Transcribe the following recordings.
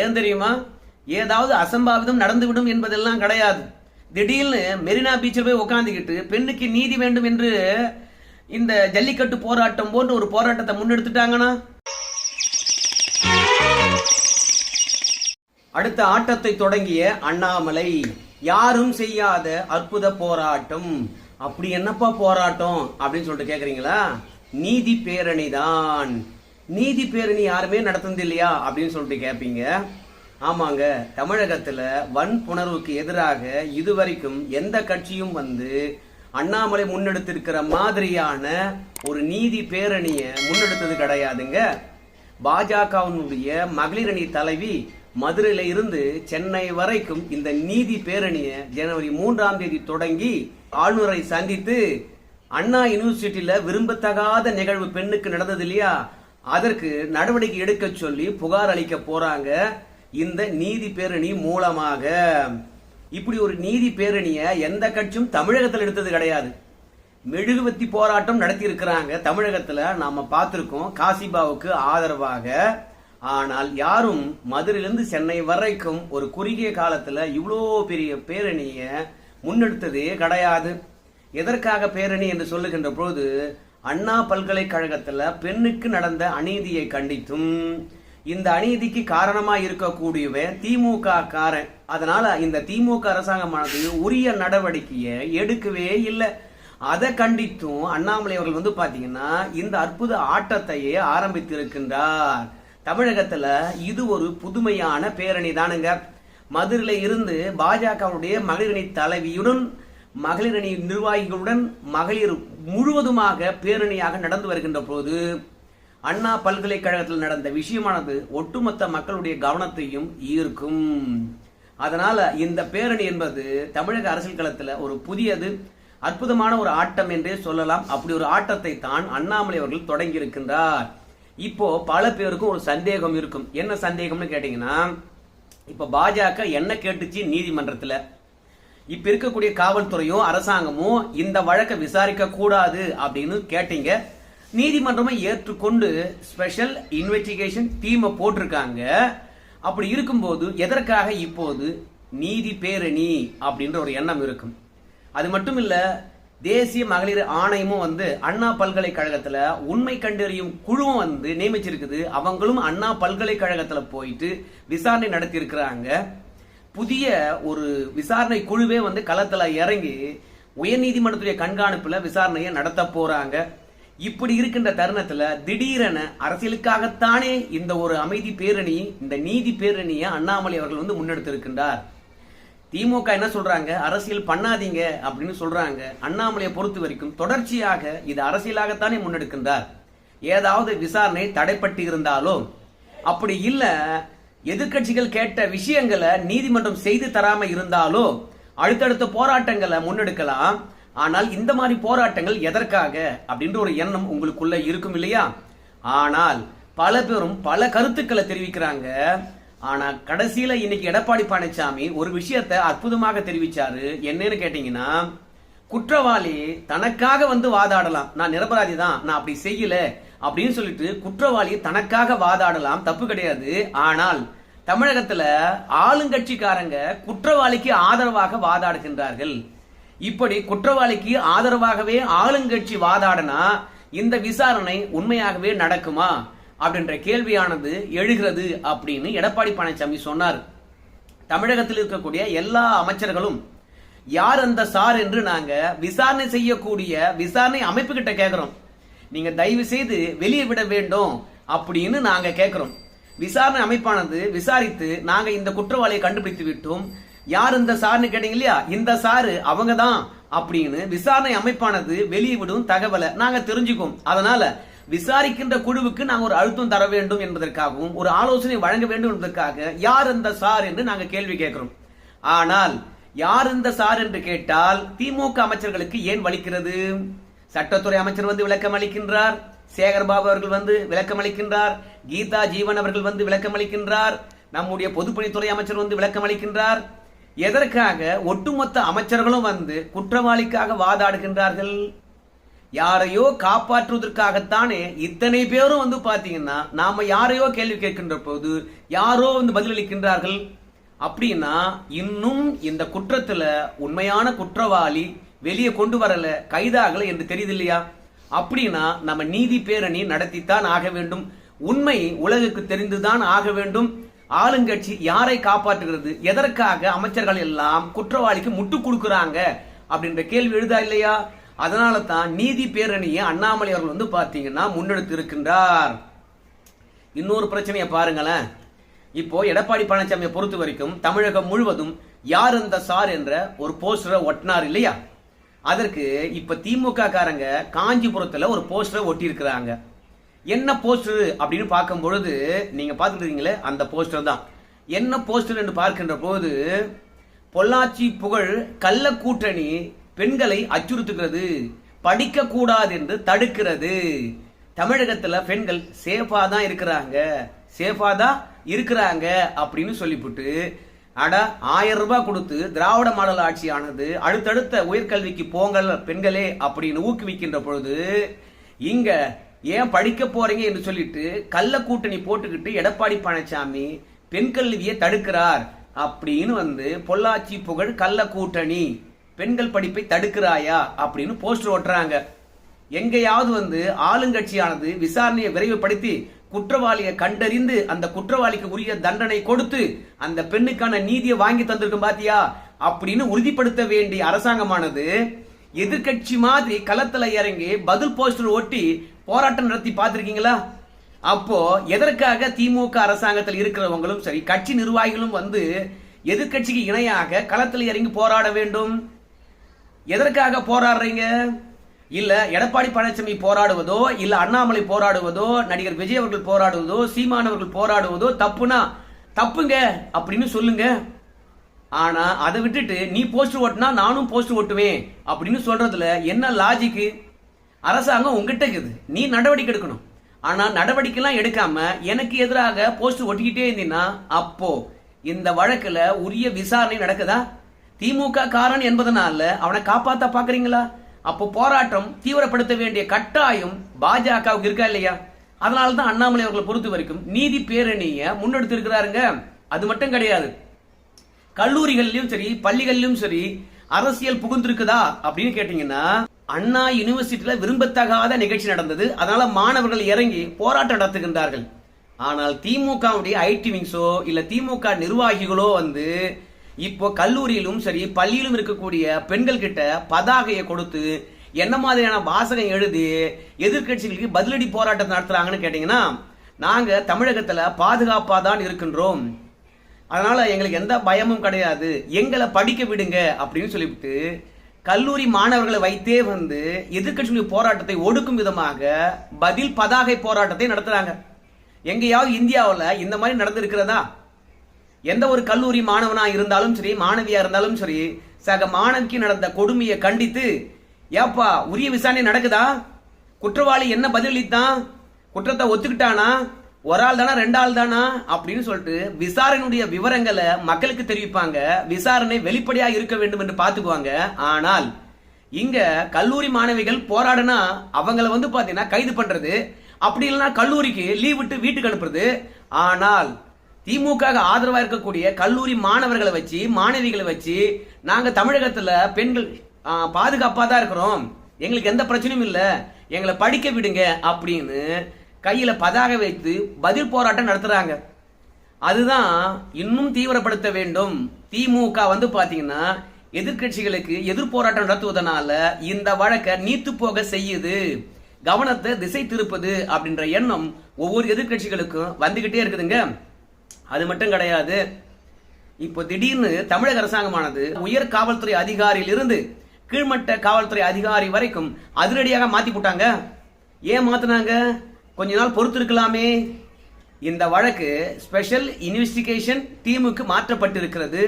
ஏன் தெரியுமா? ஏதாவது அசம்பாவிதம் நடந்துவிடும் என்பதெல்லாம் கிடையாது. திடீர்னு மெரினா பீச்சில் போய் உட்காந்துக்கிட்டு பெண்ணுக்கு நீதி வேண்டும் என்று இந்த ஜல்லிக்கட்டு போராட்டம் போன்ற ஒரு போராட்டத்தை முன்னெடுத்துட்டாங்கன்னா அடுத்த ஆட்டத்தை தொடங்கிய அண்ணாமலை யாரும் செய்யாத அற்புத போராட்டம். அப்படி என்னப்பா போராட்டம்? அப்படின்னு சொல்லிட்டு கேக்குறீங்களா? நீதி பேரணி தான் நீதி பேரணி யாருமே நடத்துனது இல்லையா அப்படின்னு சொல்லிட்டு கேட்பீங்க ஆமாங்க. தமிழகத்துல வன்புணர்வுக்கு எதிராக இதுவரைக்கும் எந்த கட்சியும் வந்து அண்ணாமலை முன்னெடுத்திருக்கிற மாதிரியான ஒரு நீதி பேரணியை முன்னெடுத்தது கிடையாதுங்க. பாஜகவினுடைய மகளிரணி தலைவி மதுரையில இருந்து சென்னை வரைக்கும் இந்த நீதி பேரணியை ஜனவரி மூன்றாம் தேதி தொடங்கி ஆளுநரை சந்தித்து அண்ணா யூனிவர்சிட்டியில விரும்பத்தகாத நிகழ்வு பெண்ணுக்கு நடந்தது இல்லையா? அதற்கு நடவடிக்கை எடுக்க சொல்லி புகார் அளிக்க போறாங்க. இந்த நீதி பேரணி மூலமாக. இப்படி ஒரு நீதி பேரணியை எந்த கட்சியும் தமிழகத்தில் எடுத்தது கிடையாது. மெழுகுவத்தி போராட்டம் நடத்தி இருக்கிறாங்க தமிழகத்துல. நாம பார்த்திருக்கோம் காசிபாவுக்கு ஆதரவாக. ஆனால் யாரும் மதுரையிலிருந்து சென்னை வரைக்கும் ஒரு குறுகிய காலத்துல இவ்வளோ பெரிய பேரணியை முன்னெடுத்ததே கிடையாது. எதற்காக பேரணி என்று சொல்லுகின்ற பொழுது அண்ணா பல்கலைக்கழகத்துல பெண்ணுக்கு நடந்த அநீதியை கண்டித்தும் இந்த அநீதிக்கு காரணமா இருக்கக்கூடியவன் திமுக காரன். அதனால இந்த திமுக அரசாங்கமானது உரிய நடவடிக்கையை எடுக்கவே இல்லை. அதை கண்டித்தும் அண்ணாமலை அவர்கள் வந்து பாத்தீங்கன்னா இந்த அற்புத ஆட்டத்தையே ஆரம்பித்திருக்கின்றார். தமிழகத்துல இது ஒரு புதுமையான பேரணி தானுங்க. மதுரையில இருந்து பாஜகவுடைய மகளிரணி தலைவியுடன் மகளிர் அணி நிர்வாகிகளுடன் மகளிர் முழுவதுமாக பேரணியாக நடந்து வருகின்ற போது அண்ணா பல்கலைக்கழகத்தில் நடந்த விஷயமானது ஒட்டுமொத்த மக்களுடைய கவனத்தையும் ஈர்க்கும். அதனால இந்த பேரணி என்பது தமிழக அரசியல் களத்தில் ஒரு புதியது அற்புதமான ஒரு ஆட்டம் என்றே சொல்லலாம். அப்படி ஒரு ஆட்டத்தை தான் அண்ணாமலை அவர்கள் தொடங்கி இருக்கின்றார் இப்போ பல பேருக்கும் ஒரு சந்தேகம் இருக்கும். என்ன சந்தேகம்னு கேட்டீங்கன்னா இப்ப பாஜக என்ன கேட்டுச்சு நீதிமன்றத்துல? இப்ப இருக்கக்கூடிய காவல்துறையும் அரசாங்கமும் இந்த வழக்கை விசாரிக்க கூடாது அப்படின்னு கேட்டீங்க. நீதிமன்றமே ஏற்றுக்கொண்டு ஸ்பெஷல் இன்வெஸ்டிகேஷன் டீமை போட்டிருக்காங்க. அப்படி இருக்கும்போது எதற்காக இப்போது நீதி பேரணி அப்படின்ற ஒரு எண்ணம் இருக்கும். அது மட்டும் இல்ல தேசிய மகளிர் ஆணையமும் வந்து அண்ணா பல்கலைக்கழகத்துல உண்மை கண்டறியும் குழுவும் வந்து நியமிச்சிருக்குது. அவங்களும் அண்ணா பல்கலைக்கழகத்துல போயிட்டு விசாரணை நடத்தி இருக்கிறாங்க புதிய ஒரு விசாரணை குழுவே வந்து களத்தில் இறங்கி உயர்நீதிமன்றத்துடைய கண்காணிப்பில் விசாரணையை நடத்த போறாங்க. இப்படி இருக்கின்ற தருணத்தில் திடீரென அரசியலுக்காகத்தானே இந்த ஒரு அமைதி பேரணி இந்த நீதி பேரணியை அண்ணாமலை அவர்கள் வந்து முன்னெடுத்திருக்கின்றார். திமுக என்ன சொல்றாங்க? அரசியல் பண்ணாதீங்க அப்படின்னு சொல்றாங்க. அண்ணாமலையை பொறுத்த வரைக்கும் தொடர்ச்சியாக இது அரசியலாகத்தானே முன்னெடுக்கின்றார். ஏதாவது விசாரணை தடைப்பட்டு இருந்தாலும் அப்படி இல்லை எதிர்க்கட்சிகள் கேட்ட விஷயங்களை நீதிமன்றம் செய்து தராம இருந்தாலோ அடுத்தடுத்த போராட்டங்களை முன்னெடுக்கலாம். ஆனால் இந்த மாதிரி போராட்டங்கள் எதற்காக அப்படின்ற ஒரு எண்ணம் உங்களுக்குள்ள இருக்கும் இல்லையா? ஆனால் பல பேரும் பல கருத்துக்களை தெரிவிக்கிறாங்க. ஆனா கடைசியில இன்னைக்கு எடப்பாடி பழனிசாமி ஒரு விஷயத்தை அற்புதமாக தெரிவிச்சாரு. என்னன்னு கேட்டீங்கன்னா குற்றவாளி தனக்காக வந்து வாதாடலாம். நான் நிரபராதி தான் நான் அப்படி செய்யல அப்படின்னு சொல்லிட்டு குற்றவாளி தனக்காக வாதாடலாம் தப்பு கிடையாது. ஆனால் தமிழகத்துல ஆளுங்கட்சிக்காரங்க குற்றவாளிக்கு ஆதரவாக வாதாடுகின்றார்கள். இப்படி குற்றவாளிக்கு ஆதரவாகவே ஆளுங்கட்சி வாதாடினா இந்த விசாரணை உண்மையாகவே நடக்குமா? அப்படின்ற கேள்வியானது எழுகிறது அப்படின்னு எடப்பாடி பழனிசாமி சொன்னார். தமிழகத்தில் இருக்கக்கூடிய எல்லா அமைச்சர்களும் யார் அந்த சார் என்று நாங்க விசாரணை செய்யக்கூடிய விசாரணை அமைப்பு கிட்ட கேட்கிறோம் நீங்க தயவு செய்து வெளியே விட வேண்டும் அப்படின்னு நாங்க கேட்கிறோம் விசாரணை அமைப்பானது விசாரித்து நாங்க இந்த குற்றவாளியை கண்டுபிடித்து விட்டோம். யார் இந்த சார்னு கேட்டீங்க இல்லையா? இந்த சாரு அவங்க தான் அப்படின்னு விசாரணை அமைப்பானது வெளியே விடும் தகவலை நாங்க தெரிஞ்சுக்கோம். அதனால விசாரிக்கின்ற குழுவுக்கு நாங்க ஒரு அழுத்தம் தர வேண்டும் என்பதற்காகவும் ஒரு ஆலோசனை வழங்க வேண்டும் என்பதற்காக யார் இந்த சார் என்று நாங்க கேள்வி கேட்கிறோம் ஆனால் யார் இந்த சார் என்று கேட்டால் திமுக அமைச்சர்களுக்கு ஏன் வலிக்கிறது? சட்டத்துறை அமைச்சர் வந்து விளக்கம் அளிக்கின்றார். சேகர்பாபு அவர்கள் வந்து விளக்கம் அளிக்கின்றார். கீதா ஜீவன் அவர்கள் வந்து விளக்கம் அளிக்கின்றார். நம்முடைய பொதுப்பணித்துறை அமைச்சர் வந்து விளக்கம் அளிக்கின்றார். எதற்காக ஒட்டுமொத்த அமைச்சர்களும் வந்து குற்றவாளிக்காக வாதாடுகின்றார்கள்? யாரையோ காப்பாற்றுவதற்காகத்தானே இத்தனை பேரும் வந்து பாத்தீங்கன்னா நாம யாரையோ கேள்வி கேட்கின்ற போது யாரோ வந்து பதிலளிக்கின்றார்கள்? அப்படின்னா இன்னும் இந்த குற்றத்துல உண்மையான குற்றவாளி வெளியே கொண்டு வரல கைதாகல என்று தெரியுது இல்லையா அப்படின்னா நம்ம நீதி பேரணி நடத்தித்தான் ஆக வேண்டும். உண்மை உலகுக்கு தெரிந்துதான் ஆக வேண்டும். ஆளுங்கட்சி யாரை காப்பாற்றுகிறது? எதற்காக அமைச்சர்கள் எல்லாம் குற்றவாளிக்கு முட்டு கொடுக்குறாங்க? அப்படின்ற கேள்வி எழுதா இல்லையா? அதனால தான் நீதி பேரணியை அண்ணாமலை அவர்கள் வந்து பாத்தீங்கன்னா முன்னெடுத்து இருக்கின்றார் இன்னொரு பிரச்சனையை பாருங்களேன். இப்போ எடப்பாடி பழனிசாமியை பொறுத்த வரைக்கும் தமிழகம் முழுவதும் யார் அந்த சார் என்ற ஒரு போஸ்டரை ஒட்டினார் இல்லையா? அதற்கு இப்ப திமுக காரங்க காஞ்சிபுரத்துல ஒரு போஸ்டரை ஒட்டி இருக்கிறாங்க என்ன போஸ்டர் அப்படின்னு பார்க்கும் பொழுது நீங்க பார்த்துருக்கீங்களே அந்த போஸ்டர் தான். என்ன போஸ்டர் என்று பார்க்கின்ற போது பொள்ளாச்சி புகழ் கள்ள கூட்டணி பெண்களை அச்சுறுத்துகிறது படிக்க கூடாது என்று தடுக்கிறது. தமிழகத்துல பெண்கள் சேஃபா தான் இருக்கிறாங்க. சேஃபாக தான் இருக்கிறாங்க அப்படின்னு சொல்லிவிட்டு அட ஆயிரம் ரூபாய் கொடுத்து திராவிட மாடல் ஆட்சி ஆனது அடுத்தடுத்த உயர்கல்விக்கு போங்கள் பெண்களே அப்படின்னு ஊக்குவிக்கின்ற பொழுது இங்க ஏன் படிக்க போறீங்க என்று சொல்லிட்டு கள்ள கூட்டணி போட்டுக்கிட்டு எடப்பாடி பழனிசாமி பெண் கல்வியை தடுக்கிறார் அப்படின்னு வந்து பொள்ளாச்சி புகழ் கள்ள கூட்டணி பெண்கள் படிப்பை தடுக்கிறாயா அப்படின்னு போஸ்டர் ஓட்டுறாங்க. எங்கேயாவது வந்து ஆளுங்கட்சியானது விசாரணையை விரைவுபடுத்தி குற்றவாளியை கண்டறிந்து அந்த குற்றவாளிக்கு உரிய தண்டனை கொடுத்து அந்த பெண்ணுக்கான நீதியை வாங்கி தந்திருக்கும் பாத்தியா? அப்படின்னு உறுதிப்படுத்த வேண்டிய அரசாங்கமானது எதிர்க்கட்சி மாதிரி களத்துல இறங்கி பதில் போஸ்டர் ஒட்டி போராட்டம் நடத்தி பார்த்திருக்கீங்களா? அப்போ எதற்காக திமுக அரசாங்கத்தில் இருக்கிறவங்களும் சரி கட்சி நிர்வாகிகளும் வந்து எதிர்க்கட்சிக்கு இணையாக களத்தில் இறங்கி போராட வேண்டும்? எதற்காக போராடுறீங்க? இல்ல எடப்பாடி பழனிசாமி போராடுவதோ இல்ல அண்ணாமலை போராடுவதோ நடிகர் விஜய் அவர்கள் போராடுவதோ சீமானவர்கள் போராடுவதோ தப்புனா தப்புங்க அப்படின்னு சொல்லுங்க. ஆனா அதை விட்டுட்டு நீ போஸ்டர் ஓட்டுனா நானும் போஸ்டர் ஓட்டுவேன் அப்படின்னு சொல்றதுல என்ன லாஜிக்கு அரசாங்கம் உங்ககிட்ட இருக்குது. நீ நடவடிக்கை எடுக்கணும். ஆனா நடவடிக்கைலாம் எடுக்காம எனக்கு எதிராக போஸ்டர் ஒட்டிக்கிட்டே இருந்தீங்கன்னா அப்போ இந்த வழக்குல உரிய விசாரணை நடக்குதா? திமுக காரன் என்பதனால அவனை காப்பாத்த பாக்குறீங்களா அப்போ போராட்டம் தீவிரப்படுத்த வேண்டிய கட்டாயம் பாஜகவுக்கு இருக்கா இல்லையா? அதனால தான் அண்ணாமலை அவர்களை பொறுத்த வரைக்கும் நீதி பேரணியை முன்னெடுத்து இருக்கிறாருங்க அது மட்டும் கிடையாது. கல்லூரிகள்லயும் சரி பள்ளிகள்லயும் சரி அரசியல் புகுந்திருக்குதா அப்படின்னு கேட்டீங்கன்னா அண்ணா யூனிவர்சிட்டியில விரும்பத்தகாத நிகழ்ச்சி நடந்தது. அதனால மாணவர்கள் இறங்கி போராட்டம் நடத்துகின்றார்கள். ஆனால் திமுகவுடைய ஐடி விங்ஸோ இல்ல திமுக நிர்வாகிகளோ வந்து இப்போ கல்லூரியிலும் சரி பள்ளியிலும் இருக்கக்கூடிய பெண்கள் கிட்ட பதாகையை கொடுத்து என்ன மாதிரியான வாசகம் எழுதி எதிர்க்கட்சிகளுக்கு பதிலடி போராட்டம் நடத்துறாங்கன்னு கேட்டீங்கன்னா நாங்க தமிழகத்துல பாதுகாப்பா தான் இருக்கின்றோம். அதனால எங்களுக்கு எந்த பயமும் கிடையாது. எங்களை படிக்க விடுங்க அப்படின்னு சொல்லிவிட்டு கல்லூரி மாணவர்களை வைத்தே வந்து எதிர்கட்சிகளுடைய போராட்டத்தை ஒடுக்கும் விதமாக பதில் பதாகை போராட்டத்தை நடத்துறாங்க. எங்கேயாவது இந்தியாவில் இந்த மாதிரி நடந்திருக்கிறதா? எந்த ஒரு கல்லூரி மாணவனா இருந்தாலும் சரி மாணவியா இருந்தாலும் சரி சக மாணவிக்கு நடந்த கொடுமையை கண்டித்து ஏப்பா உரிய விசாரணை நடக்குதா? குற்றவாளி என்ன பதிலளித்தான்? குற்றத்தை ஒத்துக்கிட்டானா? ஒரு ஆள் தானா ரெண்டு ஆள் தானா? அப்படின்னு சொல்லிட்டு விசாரணையுடைய விவரங்களை மக்களுக்கு தெரிவிப்பாங்க. விசாரணை வெளிப்படையா இருக்க வேண்டும் என்று பார்த்துக்குவாங்க. ஆனால் இங்க கல்லூரி மாணவிகள் போராடுனா அவங்கள வந்து பாத்தீங்கன்னா கைது பண்றது. அப்படி இல்லைன்னா கல்லூரிக்கு லீவ் விட்டு வீட்டுக்கு அனுப்புறது. ஆனால் திமுக ஆதரவா இருக்கக்கூடிய கல்லூரி மாணவர்களை வச்சு மாணவிகளை வச்சு நாங்க தமிழகத்துல பெண்கள் பாதுகாப்பாக பாதுகாப்பா தான் இருக்கிறோம். எங்களுக்கு எந்த பிரச்சனையும் இல்ல. எங்களை படிக்க விடுங்க அப்படின்னு கையில பதாக வைத்து பதில் போராட்டம் நடத்துறாங்க. அதுதான் இன்னும் தீவிரப்படுத்த வேண்டும். திமுக வந்து பாத்தீங்கன்னா எதிர்க்கட்சிகளுக்கு எதிர் போராட்டம் நடத்துவதனால இந்த வழக்கை நீத்து போக செய்யுது. கவனத்தை திசை திருப்பது அப்படின்ற எண்ணம் ஒவ்வொரு எதிர்க்கட்சிகளுக்கும் வந்துகிட்டே இருக்குதுங்க. அது மட்டும் கிடையாது. இப்போ திடீர்னு தமிழக அரசாங்கமானது உயர் காவல்துறை அதிகாரியிலிருந்து கீழ்மட்ட காவல்துறை அதிகாரி வரைக்கும் அதிரடியாக மாத்தி போட்டாங்க. ஏன் மாத்தினாங்க? கொஞ்ச நாள் பொறுத்து இருக்கலாமே இந்த வழக்கு ஸ்பெஷல் இன்வெஸ்டிகேஷன் டீமுக்கு மாற்றப்பட்டிருக்கிறது.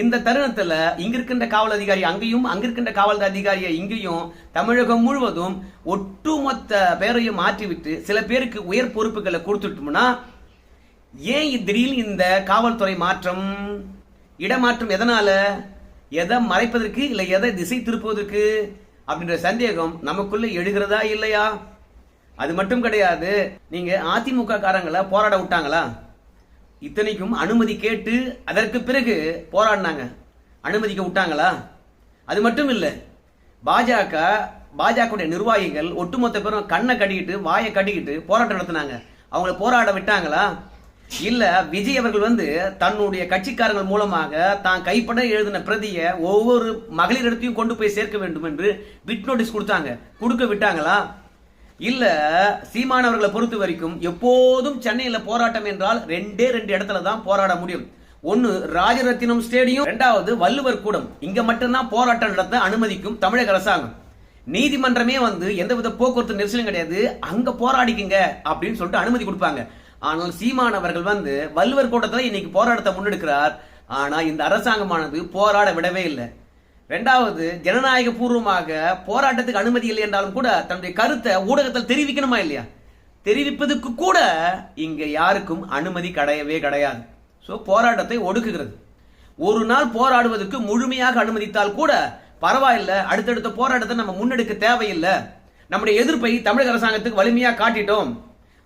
இந்த தருணத்துல இங்க இருக்கின்ற காவல் அதிகாரி அங்கேயும் அங்க இருக்கின்ற காவல் அதிகாரியை இங்கேயும் தமிழகம் முழுவதும் ஒட்டுமொத்த பேரையும் மாற்றிவிட்டு சில பேருக்கு உயர் பொறுப்புகளை கொடுத்துட்டோம்னா ஏன் இ- திடீர்னு இந்த காவல்துறை மாற்றம்? இடமாற்றம் எதனால? எதை மறைப்பதற்கு இல்லை எதை திசை திருப்புவதற்கு? அப்படின்ற சந்தேகம் நமக்குள்ள எழுகிறதா இல்லையா? அது மட்டும் கிடையாது நீங்க அதிமுக காரங்களை போராட விட்டாங்களா? இத்தனைக்கும் அனுமதி கேட்டு அதற்கு பிறகு போராடினாங்க. அனுமதிக்க விட்டாங்களா? அது மட்டும் இல்லை பாஜக பாஜக நிர்வாகிகள் ஒட்டுமொத்த பேரும் கண்ணை கட்டிக்கிட்டு வாயை கட்டிக்கிட்டு போராட்டம் நடத்தினாங்க. அவங்கள போராட விட்டாங்களா? இல்ல விஜய் அவர்கள் வந்து தன்னுடைய கட்சிக்காரர்கள் மூலமாக தான் கைப்பட எழுதின பிரதியை ஒவ்வொரு மகளிரிடத்தையும் கொண்டு போய் சேர்க்க வேண்டும் என்று விட் நோட்டீஸ் கொடுத்தாங்க. கொடுக்க விட்டாங்களா? இல்ல சீமானவர்களை பொறுத்த வரைக்கும் எப்போதும் சென்னையில போராட்டம் என்றால் ரெண்டே ரெண்டு இடத்துல தான் போராட முடியும். ஒன்னு ராஜரத்தினம் ஸ்டேடியம். ரெண்டாவது வள்ளுவர் கூடம். இங்க மட்டும்தான் போராட்டம் நடத்த அனுமதிக்கும் தமிழக அரசாங்கம். நீதிமன்றமே வந்து எந்தவித போக்குவரத்து நெரிசலும் கிடையாது. அங்க போராடிக்குங்க அப்படின்னு சொல்லிட்டு அனுமதி கொடுப்பாங்க. ஆனால் சீமானவர்கள் வந்து வள்ளுவர் கூட்டத்தில் இன்னைக்கு போராட்டத்தை முன்னெடுக்கிறார். ஆனால் இந்த அரசாங்கமானது போராட விடவே இல்லை. ரெண்டாவது ஜனநாயக பூர்வமாக போராட்டத்துக்கு அனுமதி இல்லை என்றாலும் கூட தன்னுடைய கருத்தை ஊடகத்தில் தெரிவிக்கணுமா இல்லையா? தெரிவிப்பதுக்கு கூட இங்க யாருக்கும் அனுமதி கிடையவே கிடையாது. ஸோ போராட்டத்தை ஒடுக்குகிறது. ஒரு நாள் போராடுவதற்கு முழுமையாக அனுமதித்தால் கூட பரவாயில்ல. அடுத்தடுத்த போராட்டத்தை நம்ம முன்னெடுக்க தேவையில்லை. நம்முடைய எதிர்ப்பை தமிழக அரசாங்கத்துக்கு வலிமையாக காட்டிட்டோம்.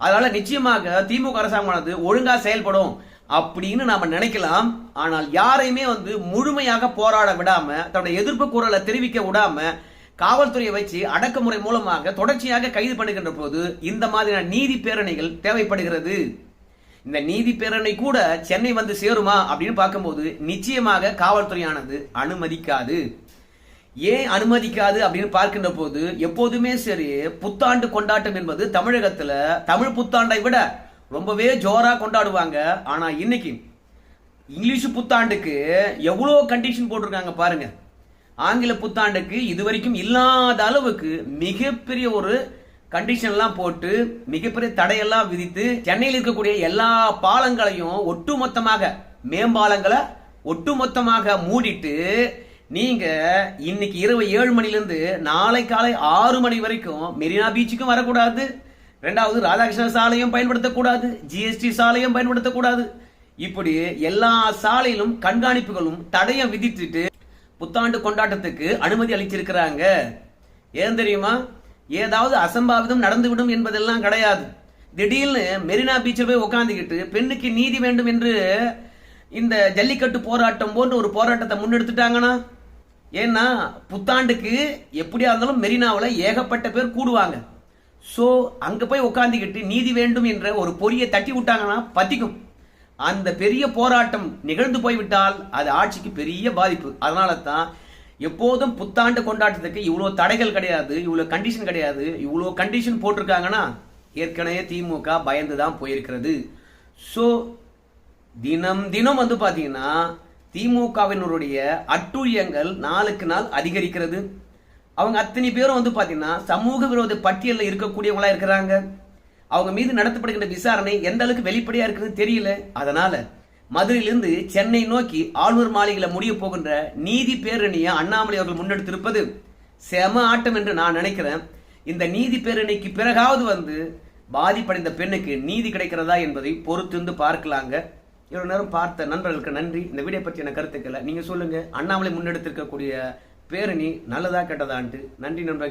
அதனால நிச்சயமாக திமுக அரசாங்கமானது ஒழுங்கா செயல்படும் அப்படின்னு நாம நினைக்கலாம். ஆனால் யாரையுமே வந்து முழுமையாக போராட விடாம தன்னுடைய எதிர்ப்பு குரலை தெரிவிக்க விடாம காவல்துறையை வச்சு அடக்குமுறை மூலமாக தொடர்ச்சியாக கைது பண்ணுகின்ற போது இந்த மாதிரியான நீதி பேரணிகள் தேவைப்படுகிறது. இந்த நீதி பேரணி கூட சென்னை வந்து சேருமா அப்படின்னு பார்க்கும்போது நிச்சயமாக காவல்துறையானது அனுமதிக்காது. ஏன் அனுமதிக்காது அப்படின்னு பார்க்கின்ற போது எப்போதுமே சரி புத்தாண்டு கொண்டாட்டம் என்பது தமிழகத்துல தமிழ் புத்தாண்டை விட ரொம்பவே ஜோரா கொண்டாடுவாங்க. ஆனா இன்னைக்கு இங்கிலீஷ் புத்தாண்டுக்கு எவ்வளோ கண்டிஷன் போட்டிருக்காங்க பாருங்க. ஆங்கில புத்தாண்டுக்கு இதுவரைக்கும் இல்லாத அளவுக்கு மிகப்பெரிய ஒரு கண்டிஷன்லாம் போட்டு மிகப்பெரிய தடையெல்லாம் விதித்து சென்னையில் இருக்கக்கூடிய எல்லா பாலங்களையும் ஒட்டுமொத்தமாக மேம்பாலங்களை ஒட்டுமொத்தமாக மூடிட்டு நீங்க இன்னைக்கு இரவு ஏழு மணிலேருந்து நாளை காலை ஆறு மணி வரைக்கும் மெரினா பீச்சுக்கும் வரக்கூடாது. ரெண்டாவது ராதாகிருஷ்ண சாலையும் பயன்படுத்தக்கூடாது. ஜிஎஸ்டி சாலையும் பயன்படுத்தக்கூடாது. இப்படி எல்லா சாலையிலும் கண்காணிப்புகளும் தடையம் விதித்துட்டு புத்தாண்டு கொண்டாட்டத்துக்கு அனுமதி அளிச்சிருக்கிறாங்க. ஏன் தெரியுமா? ஏதாவது அசம்பாவிதம் நடந்துவிடும் என்பதெல்லாம் கிடையாது. திடீர்னு மெரினா பீச்சில் போய் உட்காந்துக்கிட்டு பெண்ணுக்கு நீதி வேண்டும் என்று இந்த ஜல்லிக்கட்டு போராட்டம் போன்ற ஒரு போராட்டத்தை முன்னெடுத்துட்டாங்கன்னா ஏன்னா புத்தாண்டுக்கு எப்படியா இருந்தாலும் மெரினாவில் ஏகப்பட்ட பேர் கூடுவாங்க. ஸோ அங்கே போய் உட்காந்துக்கிட்டு நீதி வேண்டும் என்ற ஒரு பொறியை தட்டி விட்டாங்கன்னா பத்திக்கும். அந்த பெரிய போராட்டம் நிகழ்ந்து போய்விட்டால் அது ஆட்சிக்கு பெரிய பாதிப்பு. அதனால தான் எப்போதும் புத்தாண்டு கொண்டாட்டத்துக்கு இவ்வளோ தடைகள் கிடையாது இவ்வளோ கண்டிஷன் கிடையாது. இவ்வளோ கண்டிஷன் போட்டிருக்காங்கன்னா ஏற்கனவே திமுக பயந்து தான் போயிருக்கிறது. ஸோ தினம் தினம் வந்து பார்த்தீங்கன்னா திமுகவினருடைய அட்டூழியங்கள் நாளுக்கு நாள் அதிகரிக்கிறது. அவங்க அத்தனை பேரும் வந்து பார்த்தீங்கன்னா சமூக விரோத பட்டியலில் இருக்கக்கூடியவங்களா இருக்கிறாங்க. அவங்க மீது நடத்தப்படுகின்ற விசாரணை எந்த அளவுக்கு வெளிப்படையா இருக்குன்னு தெரியல. அதனால மதுரையிலிருந்து சென்னை நோக்கி ஆளுநர் மாளிகையில முடிய போகின்ற நீதி பேரணியை அண்ணாமலை அவர்கள் முன்னெடுத்திருப்பது செம ஆட்டம் என்று நான் நினைக்கிறேன். இந்த நீதி பேரணிக்கு பிறகாவது வந்து பாதிப்படைந்த பெண்ணுக்கு நீதி கிடைக்கிறதா என்பதை பொறுத்திருந்து பார்க்கலாங்க. இவ்வளவு நேரம் பார்த்த நண்பர்களுக்கு நன்றி. இந்த வீடியோ பற்றின கருத்துக்களை நீங்க சொல்லுங்க. அண்ணாமலை முன்னெடுத்திருக்கக்கூடிய பேரணி நல்லதா கெட்டதான்ட்டு. நன்றி நண்பர்கள்.